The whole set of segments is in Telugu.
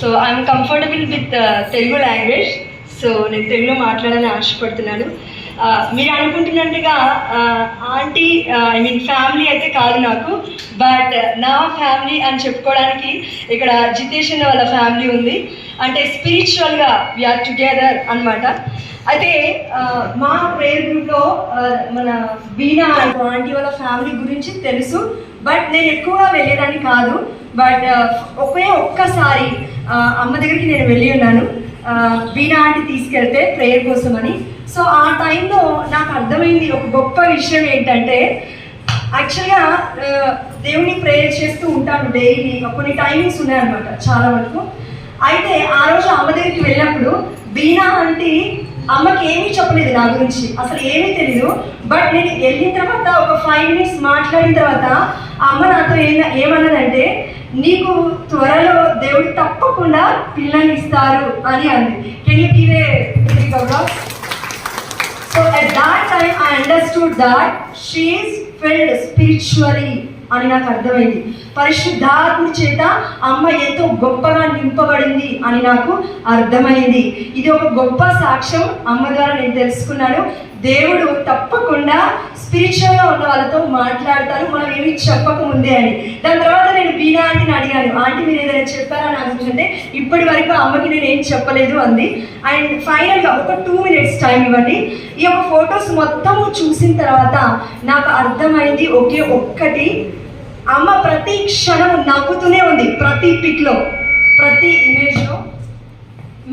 So I'm comfortable with Telugu language so నేను తెలుగులో మాట్లాడాలని ఆశపడుతున్నాను. Uh, మీరు అనుకుంటున్నట్టుగా uh, aunty I mean family అయితే కాదు నాకు. బట్ uh, నా ఫ్యామిలీ అని చెప్పుకోవడానికి ఇక్కడ జితేష్ అన్న వాళ్ళ ఫ్యామిలీ ఉంది. అంటే స్పిరిచువల్గా వీఆర్ టుగెదర్ అన్నమాట. అయితే మా ప్రేయర్ గ్రూప్లో మన బీనా ఆంటీ వాళ్ళ ఫ్యామిలీ గురించి తెలుసు. బట్ నేను ఎక్కువగా వెళ్ళేదాన్ని కాదు. బట్ ఒకే ఒక్కసారి అమ్మ దగ్గరికి నేను వెళ్ళి ఉన్నాను. ఆ, బీనా ఆంటీ తీసుకెళ్తే ప్రేయర్ కోసం అని సో ఆ టైంలో నాకు అర్థమైంది ఒక గొప్ప విషయం ఏంటంటే యాక్చువల్గా దేవుని ప్రేయర్ చేస్తూ ఉంటాను డైలీ. కొన్ని టైమింగ్స్ ఉన్నాయన్నమాట చాలా వరకు. అయితే ఆ రోజు అమ్మ దగ్గరికి వెళ్ళినప్పుడు బీనా అంటే అమ్మకి ఏమీ చెప్పలేదు నా గురించి. అసలు ఏమీ తెలియదు బట్ నేను వెళ్ళిన తర్వాత ఒక ఫైవ్ మినిట్స్ మాట్లాడిన తర్వాత అమ్మ నాతో ఏం ఏమన్నదంటే నీకు త్వరలో దేవుడు తప్పకుండా పిల్లల్ని ఇస్తారు అని అంది. Can you give a so at that time I understood that she's filled spiritually అని నాకు అర్థమైంది. పరిశుద్ధాత్మ చేత అమ్మ ఎంతో గొప్పగా నింపబడింది అని నాకు అర్థమైంది. ఇది ఒక గొప్ప సాక్ష్యం అమ్మ ద్వారా నేను తెలుసుకున్నాను. దేవుడు తప్పకుండా స్పిరిచువల్గా ఉన్న వాళ్ళతో మాట్లాడతారు. మనం ఏమి చెప్పకముందే అని దాని తర్వాత నేను బీనా ఆంటీని అడిగాను. ఆంటీ మీరు ఏదైనా చెప్పారా? అని అనుకుంటే ఇప్పటి వరకు అమ్మకి నేను ఏం చెప్పలేదు అంది. అండ్ ఫైనల్గా ఒక టూ మినిట్స్ టైం ఇవ్వండి. ఈ యొక్క ఫొటోస్ మొత్తము చూసిన తర్వాత నాకు అర్థమైంది ఒకే ఒక్కటి. అమ్మ ప్రతి క్షణం నవ్వుతూనే ఉంది. ప్రతి పిక్లో ప్రతి ఇమేజ్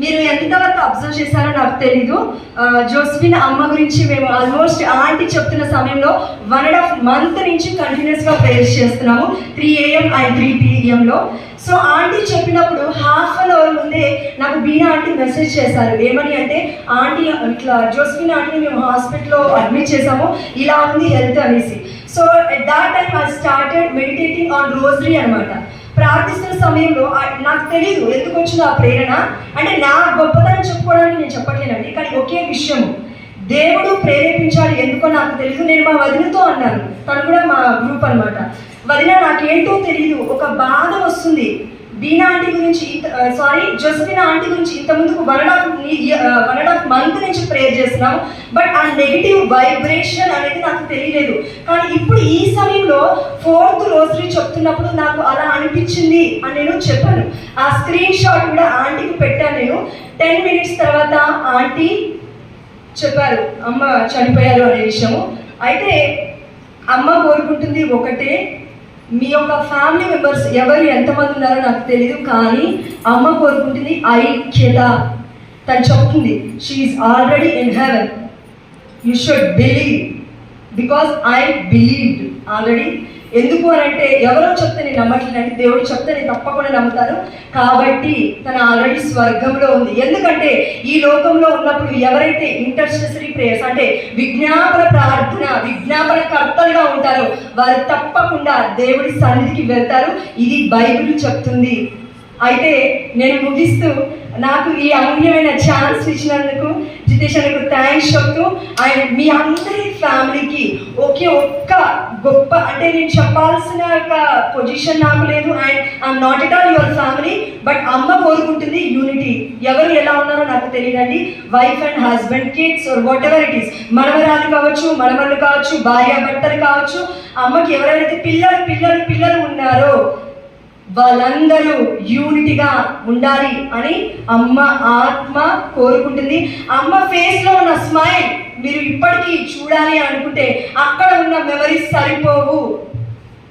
మీరు ఎంతవరకు అబ్జర్వ్ చేశారో నాకు తెలీదు. జోస్విన్ జోస్ఫిన్ అమ్మ గురించి మేము ఆల్మోస్ట్ ఆంటీ చెప్తున్న సమయంలో వన్ అండ్ హాఫ్ మంత్ నుంచి కంటిన్యూస్గా ప్రేయర్స్ చేస్తున్నాము. త్రీ ఏఎం అండ్ త్రీ పిఎంలో సో ఆంటీ చెప్పినప్పుడు హాఫ్ అన్ అవర్ ముందే నాకు బీనా ఆంటీ మెసేజ్ చేశారు. ఏమని అంటే ఆంటీ ఇట్లా జోస్ఫిన్ ఆంటీని మేము హాస్పిటల్లో అడ్మిట్ చేసాము ఇలా ఉంది హెల్త్ అనేసి. So at that time I started meditating on rosary అనమాట ప్రార్థిస్తున్న సమయంలో నాకు తెలియదు ఎందుకు వచ్చింది ఆ ప్రేరణ. అంటే నా గొప్పతనం చెప్పుకోవడానికి నేను చెప్పట్లేనండి కానీ ఒకే విషయం దేవుడు ప్రేరేపించాడు ఎందుకో నాకు తెలియదు నేను మా వదినతో అన్నాను. తను కూడా మా గ్రూప్ అన్నమాట. వదిన నాకేంటో తెలియదు దీనా ఆంటీ గురించి సారీ జోసఫినా ఆంటీ గురించి ఇంత ముందుకు one and half one and half month నుంచి ప్రేయర్ చేస్తున్నాము. బట్ ఆ నెగిటివ్ వైబ్రేషన్ అనేది నాకు తెలియలేదు. కానీ ఇప్పుడు ఈ సమయంలో ఫోర్త్ రోజరీ చెప్తున్నప్పుడు నాకు అలా అనిపించింది అని నేను చెప్పాను. ఆ స్క్రీన్ షాట్ కూడా ఆంటీకి పెట్టాను నేను. టెన్ మినిట్స్ తర్వాత ఆంటీ చెప్పారు అమ్మ చనిపోయారు అనే విషయము. అయితే అమ్మ కోరుకుంటుంది ఒకటే మీ యొక్క ఫ్యామిలీ మెంబర్స్ ఎవరు ఎంతమంది ఉన్నారో నాకు తెలియదు కానీ అమ్మ కోరుకుంటుంది ఐక్యత. తను చెప్తుంది she's already in heaven you should believe because I believed already ఎందుకు అని అంటే ఎవరో చెప్తే నేను నమ్మట్లేదంటే దేవుడు చెప్తే నేను తప్పకుండా నమ్ముతాను. కాబట్టి తను ఆల్రెడీ స్వర్గంలో ఉంది. ఎందుకంటే ఈ లోకంలో ఉన్నప్పుడు ఎవరైతే ఇంటర్సెసరీ ప్రేయర్స్ అంటే విజ్ఞాపన ప్రార్థన విజ్ఞాపన కర్తలుగా ఉంటారో వారు తప్పకుండా దేవుడి సన్నిధికి వెళ్తారు. ఇది బైబిల్ చెప్తుంది. అయితే నేను ముగిస్తూ నాకు ఈ అమూల్యమైన ఛాన్స్ ఇచ్చినందుకు జితేష్ అన్నకు థ్యాంక్స్ చెప్తూ అండ్ మీ అందరి ఫ్యామిలీకి ఒకే ఒక్క గొప్ప అంటే నేను చెప్పాల్సిన ఒక పొజిషన్ నాకు లేదు. And I'm not at all your family but అమ్మ కోరుకుంటుంది యూనిటీ ఎవరు ఎలా ఉన్నారో నాకు తెలియదండి. Wife and husband kids whatever it is మనవరాలు కావచ్చు మనవళ్ళు కావచ్చు భార్య భర్తలు కావచ్చు అమ్మకి ఎవరైతే పిల్లలు పిల్లలు పిల్లలు ఉన్నారో వాళ్ళందరూ యూనిటీగా ఉండాలి అని అమ్మ ఆత్మ కోరుకుంటుంది. అమ్మ ఫేస్లో ఉన్న స్మైల్ మీరు ఇప్పటికీ చూడాలి అనుకుంటే అక్కడ ఉన్న మెమరీస్ సరిపోవు.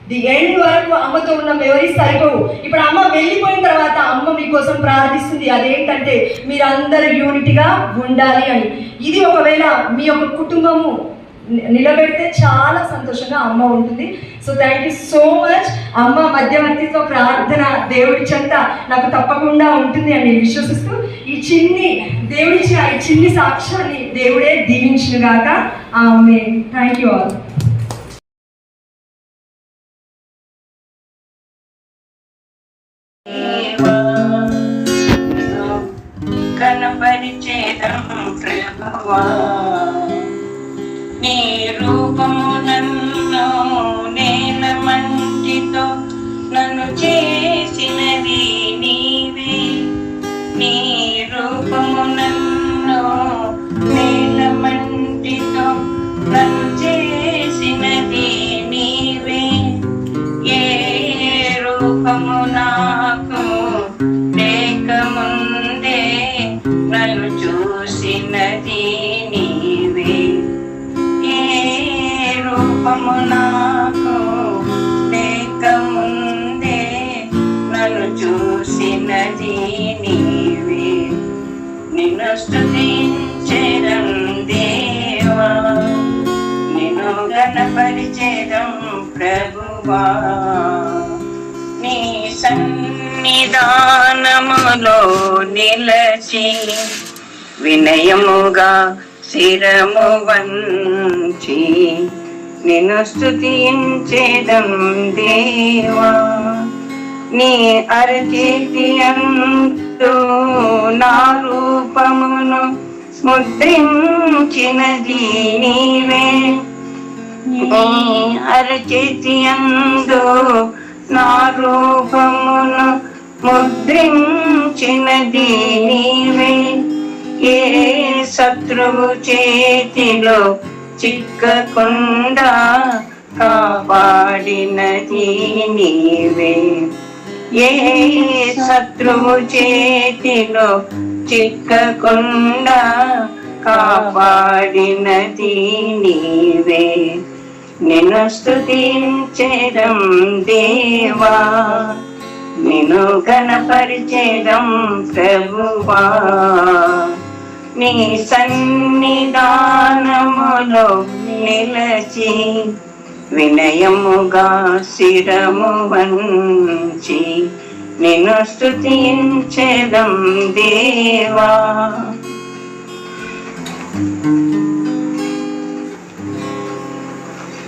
ది ఎండ్ వరకు అమ్మతో ఉన్న మెమరీస్ సరిపోవు. ఇప్పుడు అమ్మ వెళ్ళిపోయిన తర్వాత అమ్మ మీకోసం ప్రార్థిస్తుంది. అదేంటంటే మీరందరూ యూనిటీగా ఉండాలి అని. ఇది ఒకవేళ మీ యొక్క కుటుంబము నిలబెడితే చాలా సంతోషంగా అమ్మ ఉంటుంది. So thank you so much అమ్మ మధ్యవర్తితో ప్రార్థన దేవుడి చెంత నాకు తప్పకుండా ఉంటుంది అని నేను విశ్వసిస్తూ ఈ చిన్ని దేవుడిచ్చిన ఈ చిన్ని సాక్ష్యాన్ని దేవుడే దీవించిన గాక ఆమె థ్యాంక్ యూ ఆల్ కనపరిచేదం ప్రభువా నీ రూపమున రూపము నాకు లేకముందే నన్ను చూసినది నీవే. నిన్ను స్తుతించడం దేవా. నిన్ను గణపరిచేదం ప్రభువా. నీ సన్నిధానములో నిలచి వినయముగా శిరము వంచి నిన్ను స్థుతించేదం దేవా. నీ అరచేతి అందు నా రూపమును ముద్రించినది నీవే. నీ అరచేతి అందు నా రూపమును ముద్రించినది నీవే. ఏ శత్రువు చేతిలో చిక్కకుండా కాపాడినది నీవే. ఏ శత్రువు చేతిలో చిక్కకుండా కాపాడినది నీవే. నిన్ను స్తుతించేదం దేవా. నిన్ను గణపరిచేదం ప్రభువా. నీ సన్నిధానములో నిలచి వినయముగా శిరము వంచి నిన్ను స్తుతించెదం దేవా.